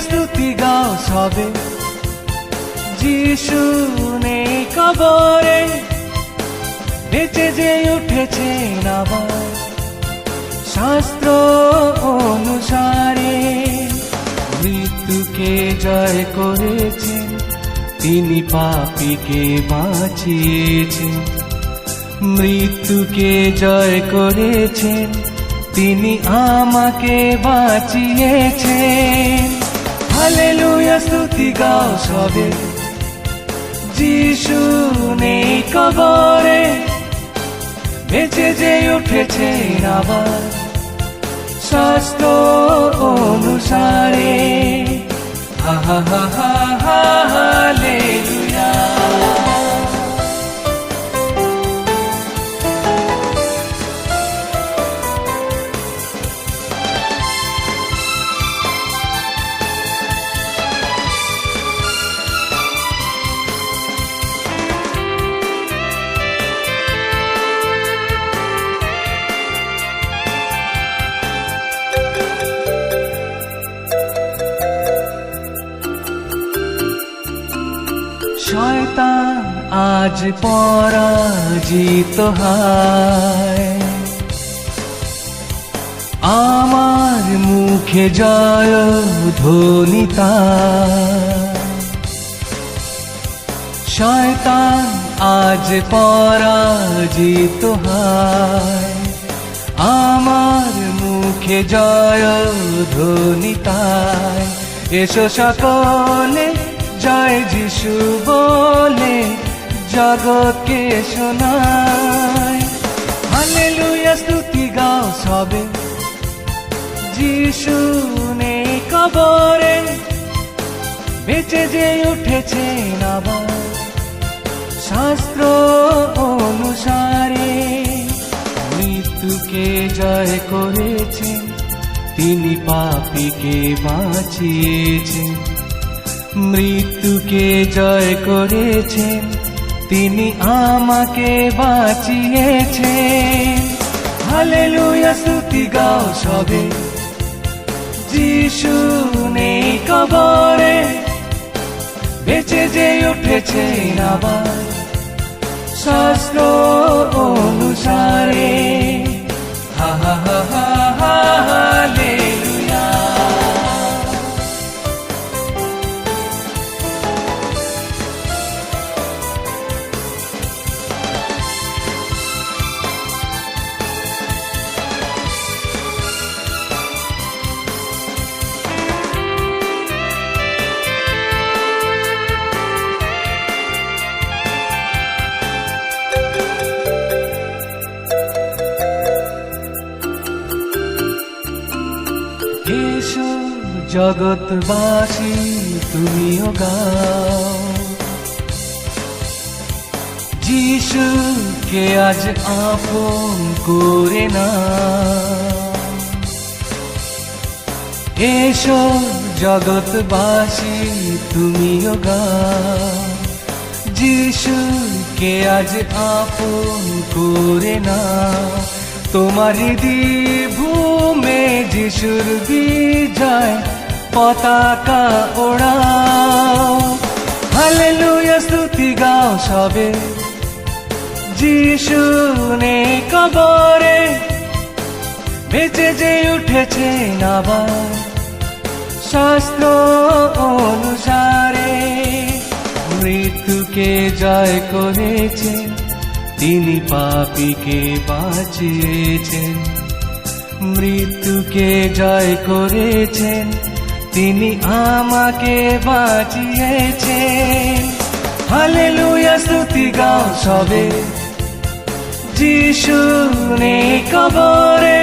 স্তুতি গাও সবে। যিশু নেই কবরে বেঁচে যে উঠেছেন আবার শাস্ত্র অনুসারে। মৃত্যুকে জয় করেছেন তিনি পাপীকে বাঁচিয়েছেন মৃত্যুকে জয় করেছেন তিনি আমাকে বাঁচিয়েছেন স্তুতি গাও সবে। যিশু নেই কবরে, বেঁচে যে উঠেছে আবার। শাস্ত্র অনুসারে। হা হা হা হা শয়তান আজ পরাজিত হয়। আমার মুখে জয় ধ্বনিতা শয়তান আজ পরাজিত হয়। আমার মুখে জয় ধ্বনিতায় এসো সকলে জয় যিশু বলে জগৎকে শোনায়। হালেলুয়া, স্তুতি গাও সবে। যিশু নেই কবরে, বেঁচে যে উঠেছেন আবার শাস্ত্র অনুসারে মৃত্যুকে জয় করেছেন তিনি পাপীকে বাঁচিয়েছেন মৃত্যুকে জয় করেছেন তিনি আমাকে বাঁচিয়েছেন হালেলুয়া স্তুতি গাও সবে। যিশু নেই কবরে, বেঁচে যে উঠেছেন আবার শাস্ত্র অনুসারে জগৎবাসী, তুমিও গাও। যিশুকে আজ আপন করে না এসো জগৎবাসী, তুমিও গাও। যিশুকে আজ আপন করে না তোমার ভূমে যিশুর বিজয় পতাকা ওড়াও। হালেলুয়া, স্তুতি গাও সবে। যিশু নেই কবরে, বেঁচে যে উঠেছে আবার শাস্ত্র অনুসারে মৃত্যুকে জয় করেছেন তিনি পাপীকে বাঁচিয়েছেন। মৃত্যুকে জয় করেছেন তিনি আমাকে বাঁচিয়েছেন হালেলুয়া স্তুতি গাও সবে যিশু নেই কবরে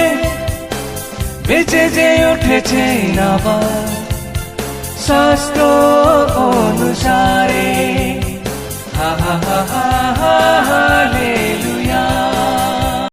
বেঁচে যে উঠেছে আবার শাস্ত্র অনুসারে হা হা হা হা হা